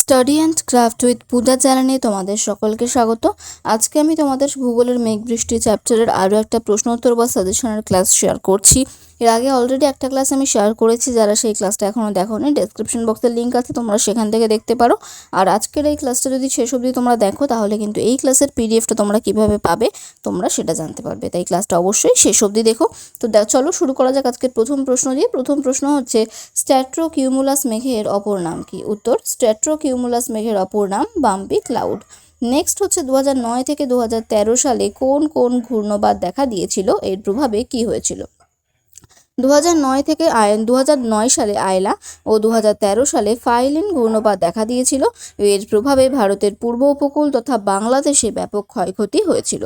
Study and craft with Puja চ্যানেলে তোমাদের সকলকে স্বাগত। আজকে আমি তোমাদের ভূগোলের মেঘ বৃষ্টি চ্যাপ্টারের আরও একটা প্রশ্ন উত্তর বা সাজেশনের ক্লাস শেয়ার করছি। এর আগে অলরেডি একটা ক্লাস আমি শেয়ার করেছি, যারা সেই ক্লাসটা এখনও দেখোনি ডেসক্রিপশন বক্সের লিঙ্ক আছে, তোমরা সেখান থেকে দেখতে পারো। আর আজকের এই ক্লাসটা যদি শেষ অবধি তোমরা দেখো, তাহলে কিন্তু এই ক্লাসের পিডিএফটা তোমরা কীভাবে পাবে, তোমরা সেটা জানতে পারবে। তাই ক্লাসটা অবশ্যই শেষ অবধি দেখো। তো চলো শুরু করা যাক আজকের প্রথম প্রশ্ন দিয়ে। প্রথম প্রশ্ন হচ্ছে স্ট্যাট্রোকিউমুলাস মেঘের অপর নাম কি? উত্তর স্ট্যাট্রোকিউমুলাস মেঘের অপর নাম বাম্পি ক্লাউড নেক্সট হচ্ছে দু নয় থেকে দু হাজার তেরো সালে কোন কোন ঘূর্ণবাদ দেখা দিয়েছিল? এর প্রভাবে কি হয়েছিল? দু থেকে আয় দু সালে আয়লা ও দু হাজার তেরো সালে ফাইলিন ঘূর্ণবাদ দেখা দিয়েছিল। এর প্রভাবে ভারতের পূর্ব উপকূল তথা বাংলাদেশে ব্যাপক ক্ষয়ক্ষতি হয়েছিল।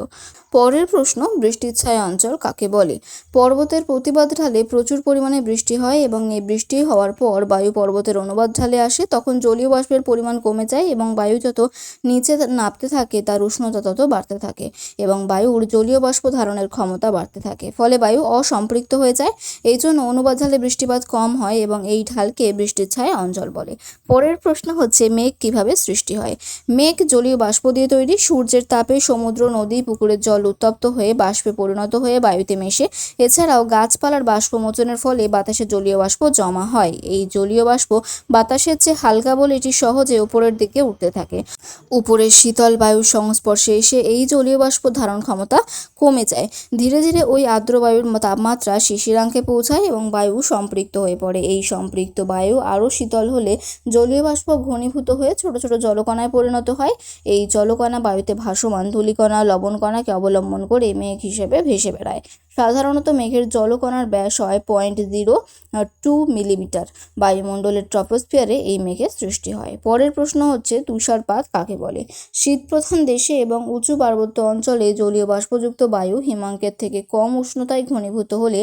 পরের প্রশ্ন, বৃষ্টির ছায়া অঞ্চল কাকে বলে? পর্বতের প্রতিবাদ ঢালে প্রচুর পরিমাণে বৃষ্টি হয় এবং এই বৃষ্টি হওয়ার পর বায়ু পর্বতের অনুবাদ ঢালে আসে। তখন জলীয় বাষ্পের পরিমাণ কমে যায় এবং বায়ু যত নিচে নামতে থাকে, তার উষ্ণতা তত বাড়তে থাকে এবং বায়ুর জলীয় বাষ্প ধারণের ক্ষমতা বাড়তে থাকে। ফলে বায়ু অসম্পৃক্ত হয়ে যায় এই জন্য অনুবাদ ঢালে বৃষ্টিপাত কম হয় এবং এই ঢালকে বৃষ্টির ছায়া অঞ্চল বলে। পরের প্রশ্ন হচ্ছে, মেঘ কীভাবে সৃষ্টি হয়? মেঘ জলীয় বাষ্প দিয়ে তৈরি, সূর্যের তাপে সমুদ্র, নদী, পুকুরের জল উত্তপ্ত হয়ে বাষ্পে পরিণত হয়ে বায়ুতে মেশে। এছাড়াও গাছপালার বাষ্পমোচনের ফলে বাতাসে জলীয় বাষ্প জমা হয়। এই জলীয় বাষ্প বাতাসের চেয়ে হালকা বলে এটি সহজে উপরের দিকে উঠতে থাকে। উপরের শীতল বায়ুর সংস্পর্শে এসে এই জলীয় বাষ্প ধারণ ক্ষমতা কমে যায়। ধীরে ধীরে ওই আর্দ্র বায়ুর তাপমাত্রা শিশিরাঙ্কে পৌঁছায় এবং বায়ু সম্পৃক্ত হয়ে পড়ে। এই সম্পৃক্ত বায়ু আরও শীতল হলে জলীয় বাষ্প ঘনীভূত হয়ে ছোট ছোট জলকণায় পরিণত হয়। এই জলকণা বায়ুতে ভাসমান ধূলিকণা লবণকণাকে অবলম্বন করে মেঘ হিসেবে ভেসে বেড়ায়। সাধারণত মেঘের জলকণার ব্যাস হয় পয়েন্ট জিরো টু মিলিমিটার বায়ুমণ্ডলের ট্রপোস্ফিয়ারে এই মেঘের সৃষ্টি হয়। পরের প্রশ্ন হচ্ছে, তুষারপাত কাকে বলে? শীতপ্রধান দেশে এবং উঁচু পার্বত্য অঞ্চলে জলীয় বাষ্পযুক্ত বায়ু হিমাঙ্কের থেকে কম উষ্ণতায় ঘনীভূত হলে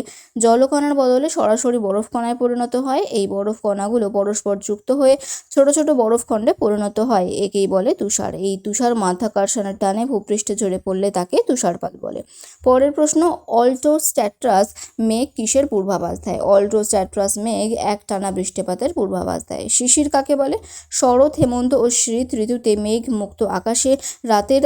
জলকণার বদলে সরাসরি বরফ কণায় পরিণত হয়। এই বরফ কণাগুলো পরস্পর যুক্ত হয়ে ছোট ছোট বরফখণ্ডে পরিণত হয়। একেই বলে তুষার। এই তুষার মাধ্যাকর্ষণের টানে ভূপৃষ্ঠে ঝরে পড়লে তাকে তুষারপাত বলে। পরের প্রশ্ন, অল্টোস্ট্যাট্রাস মেঘ কিসের পূর্বাভাস দেয়? অল্টোস্ট্যাট্রাস মেঘ এক টানা বৃষ্টিপাতের পূর্বাভাস দেয়। শিশির কাকে বলে? শরৎ, হেমন্ত ও শীত ঋতুতে মেঘ মুক্ত আকাশে রাতের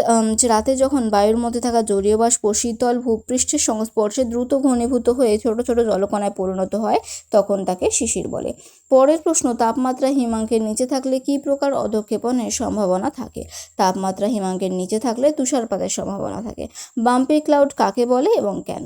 রাতে যখন বায়ুর মধ্যে থাকা জলীয় বাষ্প শীতল ভূপৃষ্ঠের সংস্পর্শে দ্রুত ঘনীভূত হয়ে ছোট ছোট জলকণায় পরিণত হয়, তখন তাকে শিশির বলে। পরের প্রশ্ন, তাপমাত্রা হিমাঙ্কের নিচে থাকলে কি প্রকার অধক্ষেপণের সম্ভাবনা থাকে? তাপমাত্রা হিমাঙ্কের নিচে থাকলে তুষারপাতের সম্ভাবনা থাকে। বাম্পি ক্লাউড কাকে বলে এবং কেন?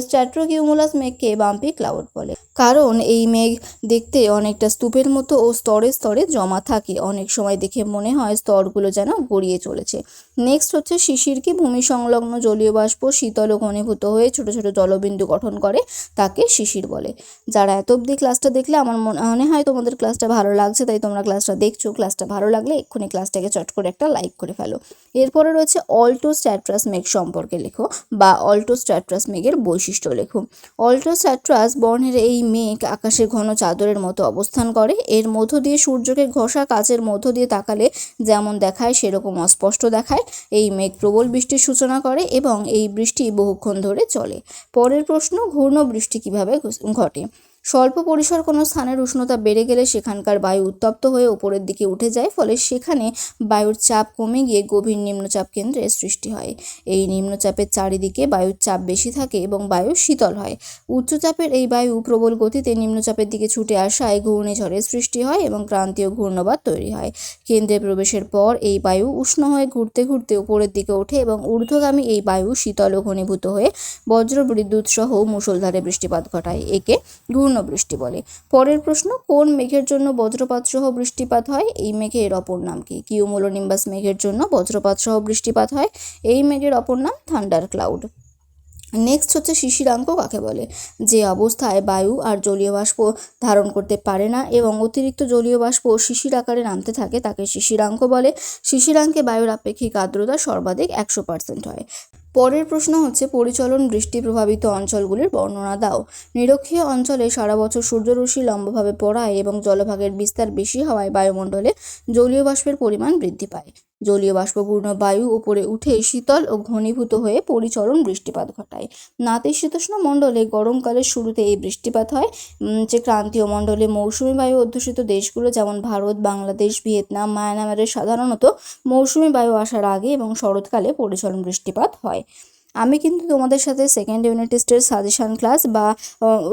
স্ট্র্যাট্রোকিউমুলাস মেঘকে বাম্পি ক্লাউড বলে। কারণ এই মেঘ দেখতে অনেকটা স্তূপের মতো ও স্তরে স্তরে জমা থাকে। অনেক সময় দেখে মনে হয় স্তরগুলো যেন গড়িয়ে চলেছে। নেক্সট হচ্ছে শিশিরকে ভূমি সংলগ্ন জলীয় বাষ্প শীতল ও ঘনীভূত হয়ে ছোট ছোট জলবিন্দু গঠন করে তাকে শিশির বলে। যারা এত অবধি ক্লাসটা দেখলে আমার মনে হয় তোমাদের ক্লাসটা ভালো লাগছে, তাই তোমরা ক্লাসটা দেখছ। ক্লাসটা ভালো লাগলে এক্ষুনি ক্লাসটাকে চট করে একটা লাইক করে ফেলো। এরপরে রয়েছে অল্টো স্ট্যাট্রাস মেঘ সম্পর্কে লেখো। বা অল্টো স্ট্যাট্রাস মেঘের বৈশিষ্ট্য লেখো। অল্ট্রাস্যাট্রাস বর্ণের এই মেঘ আকাশে ঘন চাদরের মতো অবস্থান করে। এর মধ্য দিয়ে সূর্যকে ঘষা কাচের মধ্য দিয়ে তাকালে যেমন দেখায়, সেরকম অস্পষ্ট দেখায়। এই মেঘ প্রবল বৃষ্টির সূচনা করে এবং এই বৃষ্টি বহুক্ষণ ধরে চলে। পরের প্রশ্ন ঘূর্ণ বৃষ্টি কীভাবে ঘটে? স্বল্প পরিসর কোনো স্থানের উষ্ণতা বেড়ে গেলে সেখানকার বায়ু উত্তপ্ত হয়ে উপরের দিকে উঠে যায়, ফলে সেখানে বায়ুর চাপ কমে গিয়ে গভীর নিম্নচাপ কেন্দ্রের সৃষ্টি হয়। এই নিম্নচাপের চারিদিকে বায়ুর চাপ বেশি থাকে এবং বায়ু শীতল হয়। উচ্চচাপের এই বায়ু প্রবল গতিতে নিম্নচাপের দিকে ছুটে আসায় ঘূর্ণিঝড়ের সৃষ্টি হয় এবং ক্রান্তীয় ঘূর্ণবাদ তৈরি হয়। কেন্দ্রে প্রবেশের পর এই বায়ু উষ্ণ হয়ে ঘুরতে ঘুরতে উপরের দিকে ওঠে এবং ঊর্ধ্বগামী এই বায়ু শীতল ও ঘনীভূত হয়ে বজ্র বিদ্যুৎ সহ মুষলধারে বৃষ্টিপাত ঘটায়। একে ঘূর্ণবৃষ্টি বলে। পরের প্রশ্ন, কোন মেঘের জন্য বজ্রপাত সহ বৃষ্টিপাত হয়? এই মেঘের অপর নাম কি? কিউমুলোনিম্বাস মেঘের জন্য বজ্রপাত সহ বৃষ্টিপাত হয়? এই মেঘের অপর নাম থান্ডার ক্লাউড। নেক্সট হচ্ছে শিশিরাঙ্ক কাকে বলে? যে অবস্থায় বায়ু আর জলীয় বাষ্প ধারণ করতে পারে না এবং অতিরিক্ত জলীয় বাষ্প শিশির আকারে নামতে থাকে, তাকে শিশিরাঙ্ক বলে। শিশিরাঙ্কে বায়ুর আপেক্ষিক আর্দ্রতা সর্বাধিক একশো পার্সেন্ট হয়। পরের প্রশ্ন হচ্ছে, পরিচলন বৃষ্টি প্রভাবিত অঞ্চলগুলির বর্ণনা দাও। নিরক্ষীয় অঞ্চলে সারা বছর সূর্যরশ্মি লম্বভাবে পড়ায় এবং জলভাগের বিস্তার বেশি হওয়ায় বায়ুমণ্ডলে জলীয় বাষ্পের পরিমাণ বৃদ্ধি পায়। জলীয় বাষ্পপূর্ণ বায়ু উপরে উঠে শীতল ও ঘনীভূত হয়ে পরিচরণ বৃষ্টিপাত ঘটায়। নাতিশীতোষ্ণ মণ্ডলে গরমকালের শুরুতে এই বৃষ্টিপাত হয়। যে ক্রান্তীয় মণ্ডলে মৌসুমি বায়ু অধ্যুষিত দেশগুলো যেমন ভারত, বাংলাদেশ, ভিয়েতনাম, মায়ানমারের সাধারণত মৌসুমি বায়ু আসার আগে এবং শরৎকালে পরিচরণ বৃষ্টিপাত হয়। আমি কিন্তু তোমাদের সাথে সেকেন্ড ইউনিট টেস্টের সাজেশান ক্লাস বা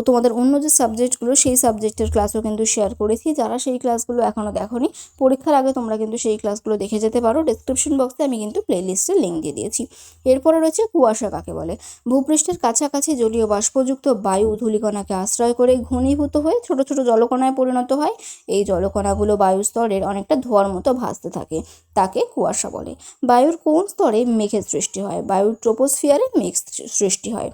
তোমাদের অন্য যে সাবজেক্টগুলো সেই সাবজেক্টের ক্লাসও কিন্তু শেয়ার করেছি। যারা সেই ক্লাসগুলো এখনও দেখোনি, পরীক্ষার আগে তোমরা কিন্তু সেই ক্লাসগুলো দেখে যেতে পারো। ডিসক্রিপশন বক্সে আমি কিন্তু প্লেলিস্টের লিঙ্ক দিয়ে দিয়েছি। এরপরে রয়েছে কুয়াশা কাকে বলে? ভূপৃষ্ঠের কাছাকাছি জলীয় বাষ্পযুক্ত বায়ু ধূলিকণাকে আশ্রয় করে ঘনীভূত হয়ে ছোট ছোট জলকণায় পরিণত হয়। এই জলকণাগুলো বায়ুস্তরের অনেকটা ধোঁয়ার মতো ভাসতে থাকে, তাকে কুয়াশা বলে। বায়ুর কোন স্তরে মেঘের সৃষ্টি হয়? বায়ুর ট্রোপোস্ফিয়ারে মেঘ সৃষ্টি হয়।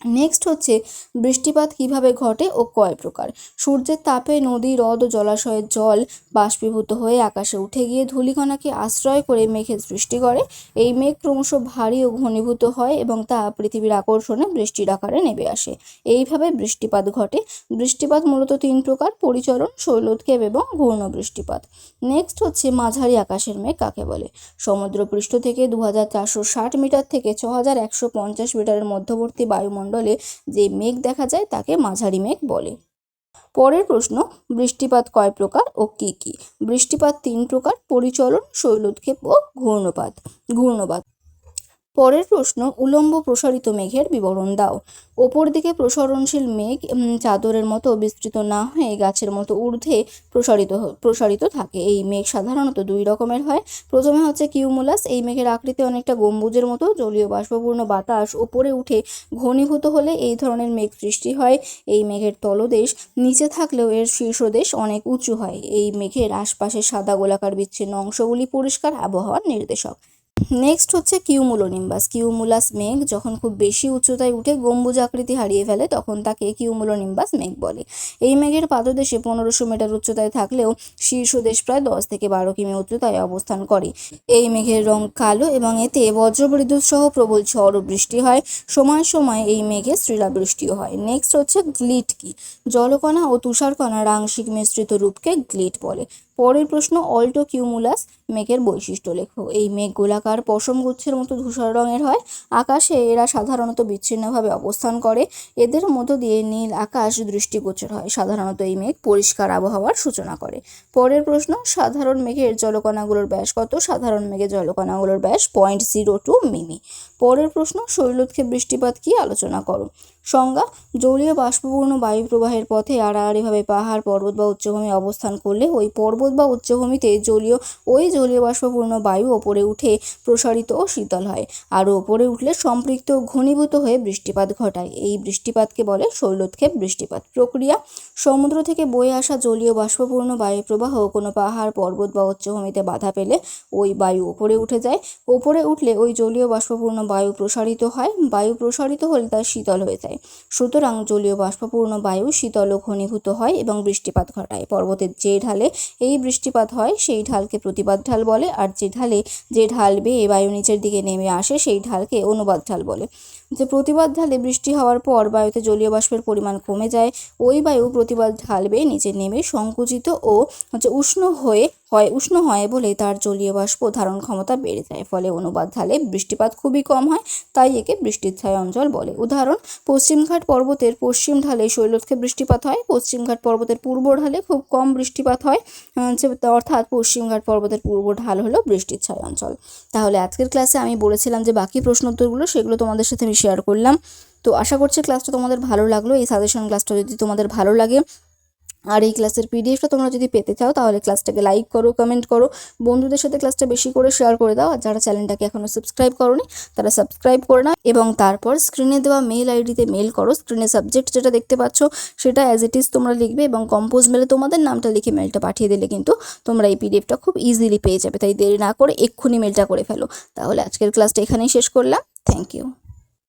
নেক্সট হচ্ছে বৃষ্টিপাত কীভাবে ঘটে ও কয় প্রকার? সূর্যের তাপে নদী, হ্রদ ও জলাশয়ের জল বাষ্পীভূত হয়ে আকাশে উঠে গিয়ে ধূলিকণাকে আশ্রয় করে মেঘের সৃষ্টি করে। এই মেঘ ক্রমশ ভারী ও ঘনীভূত হয় এবং তা পৃথিবীর আকর্ষণে বৃষ্টির আকারে নেমে আসে। এইভাবে বৃষ্টিপাত ঘটে। বৃষ্টিপাত মূলত তিন প্রকার, পরিচরণ শৈলোৎক্ষেপ এবং ঘূর্ণ বৃষ্টিপাত। নেক্সট হচ্ছে মাঝারি আকাশের মেঘ কাকে বলে? সমুদ্রপৃষ্ঠ থেকে দু হাজার চারশো ষাট মিটার থেকে ছ মিটারের মধ্যবর্তী বায়ুমণ্ডলে যে মেঘ দেখা যায় তাকে মাঝারি মেঘ বলে। পরের প্রশ্ন, বৃষ্টিপাত কয় প্রকার ও কি কি? বৃষ্টিপাত তিন প্রকার, পরিচলন শৈলোৎক্ষেপ ও ঘূর্ণপাত। ঘূর্ণপাত পরের প্রশ্ন, উলম্ব প্রসারিত মেঘের বিবরণ দাও। ওপর দিকে প্রসারণশীল মেঘ চাদরের মতো বিস্তৃত না হয়ে গাছের মতো ঊর্ধ্বে প্রসারিত প্রসারিত থাকে। এই মেঘ সাধারণত দুই রকমের হয়। প্রথমে হচ্ছে কিউমুলাস। এই মেঘের আকৃতি অনেকটা গম্বুজের মতো, জলীয় বাষ্পপূর্ণ বাতাস ওপরে উঠে ঘনীভূত হলে এই ধরনের মেঘ সৃষ্টি হয়। এই মেঘের তলদেশ নিচে থাকলেও এর শীর্ষদেশ অনেক উঁচু হয়। এই মেঘের আশপাশের সাদা গোলাকার বিচ্ছিন্ন অংশগুলি পরিষ্কার আবহাওয়ার নির্দেশক। নেক্সট হচ্ছে কিউমুলোনিম্বাস কিউমুলাস মেঘ যখন খুব বেশি উচ্চতায় উঠে গম্বুজ আকৃতি হারিয়ে ফেলে, তখন তাকে কিউমুলোনিম্বাস মেঘ বলে। এই মেঘের পাদদেশে পনেরোশো মিটার উচ্চতায় থাকলেও শীর্ষদেশ প্রায় দশ থেকে বারো কিমি উচ্চতায় অবস্থান করে। এই মেঘের রং কালো এবং এতে বজ্রবিদ্যুৎ সহ প্রবল ঝড় বৃষ্টি হয়। সময় সময় এই মেঘে শিলাবৃষ্টিও হয়। নেক্সট হচ্ছে গ্লিট কি জলকণা ও তুষারকণার আংশিক মিশ্রিত রূপকে গ্লিট বলে। পরের প্রশ্ন, অল্টো কিউমুলাস মেঘের বৈশিষ্ট্য লেখো। এই মেঘ গোলাকার পশম গুচ্ছের মতো ধূসর রঙের হয়। আকাশে এরা সাধারণত বিচ্ছিন্নভাবে অবস্থান করে। এদের মধ্য দিয়ে নীল আকাশ দৃষ্টিগোচর হয়। সাধারণত এই মেঘ পরিষ্কার আবহাওয়ার সূচনা করে। পরের প্রশ্ন, সাধারণ মেঘের জলকণাগুলোর ব্যাস কত? সাধারণ মেঘের জলকণাগুলোর ব্যাস পয়েন্ট জিরো টু মিমি। পরের প্রশ্ন শৈলোৎক্ষেপ বৃষ্টিপাত কি? আলোচনা করো। সংজ্ঞা, জলীয় বাষ্পপূর্ণ বায়ু প্রবাহের পথে আড়াআড়িভাবে পাহাড়, পর্বত বা উচ্চভূমি অবস্থান করলে ওই পর্বত বা উচ্চভূমিতে জলীয়, ওই জলীয় বাষ্পপূর্ণ বায়ু ওপরে উঠে প্রসারিত ও শীতল হয়। আরও ওপরে উঠলে সম্পৃক্ত ঘনীভূত হয়ে বৃষ্টিপাত ঘটায়। এই বৃষ্টিপাতকে বলে শৈলোৎক্ষেপ বৃষ্টিপাত। প্রক্রিয়া, সমুদ্র থেকে বয়ে আসা জলীয় বাষ্পপূর্ণ বায়ু প্রবাহ কোনো পাহাড়, পর্বত বা উচ্চভূমিতে বাধা পেলে ওই বায়ু ওপরে উঠে যায়। ওপরে উঠলে ওই জলীয় বাষ্পপূর্ণ বায়ু প্রসারিত হয়। বায়ু প্রসারিত হলে তা শীতল হয়ে যায়। সুতরাং জলীয় বাষ্পপূর্ণ বায়ু শীতল ঘনীভূত হয় এবং বৃষ্টিপাত ঘটায়। পর্বতের যে ঢালে এই বৃষ্টিপাত হয়, সেই ঢালকে প্রতিবাদ ঢাল বলে, আর যে ঢালে যে ঢাল বেয়ে বায়ু নিচের দিকে নেমে আসে, সেই ঢালকে অনুবাদ ঢাল বলে। যে প্রতিবাদ ঢালে বৃষ্টি হওয়ার পর বায়ুতে জলীয় বাষ্পের পরিমাণ কমে যায়, ওই বায়ু প্রতিবাদ ঢাল বেয়ে নিচে নেমে সংকুচিত ও হচ্ছে উষ্ণ হয়ে, হয়, উষ্ণ হয় বলে তার জলীয় বাষ্প ধারণ ক্ষমতা বেড়ে যায়। ফলে অনুবাদ ঢালে বৃষ্টিপাত খুবই কম হয়, তাই একে বৃষ্টির ছায়া অঞ্চল বলে। উদাহরণ, পশ্চিমঘাট পর্বতের পশ্চিম ঢালে শৈলক্ষে বৃষ্টিপাত হয়, পশ্চিমঘাট পর্বতের পূর্ব ঢালে খুব কম বৃষ্টিপাত হয় অর্থাৎ পশ্চিমঘাট পর্বতের পূর্ব ঢাল হলো বৃষ্টির ছায়া অঞ্চল। তাহলে আজকের ক্লাসে আমি বলেছিলাম যে বাকি প্রশ্ন উত্তরগুলো, সেগুলো তোমাদের সাথে আমি শেয়ার করলাম। তো আশা করছি ক্লাসটা তোমাদের ভালো লাগল। এই সাজেশন ক্লাসটা যদি তোমাদের ভালো লাগে, আর এই ক্লাসের পিডিএফটা তোমরা যদি পেতে চাও, তাহলে ক্লাসটাকে লাইক করো কমেন্ট করো। বন্ধুদের সাথে ক্লাসটা বেশি করে শেয়ার করে দাও। আর যারা চ্যানেলটাকে এখনও সাবস্ক্রাইব করোনি, তারা সাবস্ক্রাইব করে নাও। এবং তারপর স্ক্রিনে দেওয়া মেল আইডিতে মেল করো। স্ক্রিনে সাবজেক্ট যেটা দেখতে পাচ্ছ, সেটা অ্যাজ ইট ইজ তোমরা লিখবে এবং কম্পোজ মেলে তোমাদের নামটা লিখে মেলটা পাঠিয়ে দিলে কিন্তু তোমরা এই পিডিএফটা খুব ইজিলি পেয়ে যাবে। তাই দেরি না করে এক্ষুনি মেলটা করে ফেলো। তাহলে আজকের ক্লাসটা এখানেই শেষ করলাম। Thank you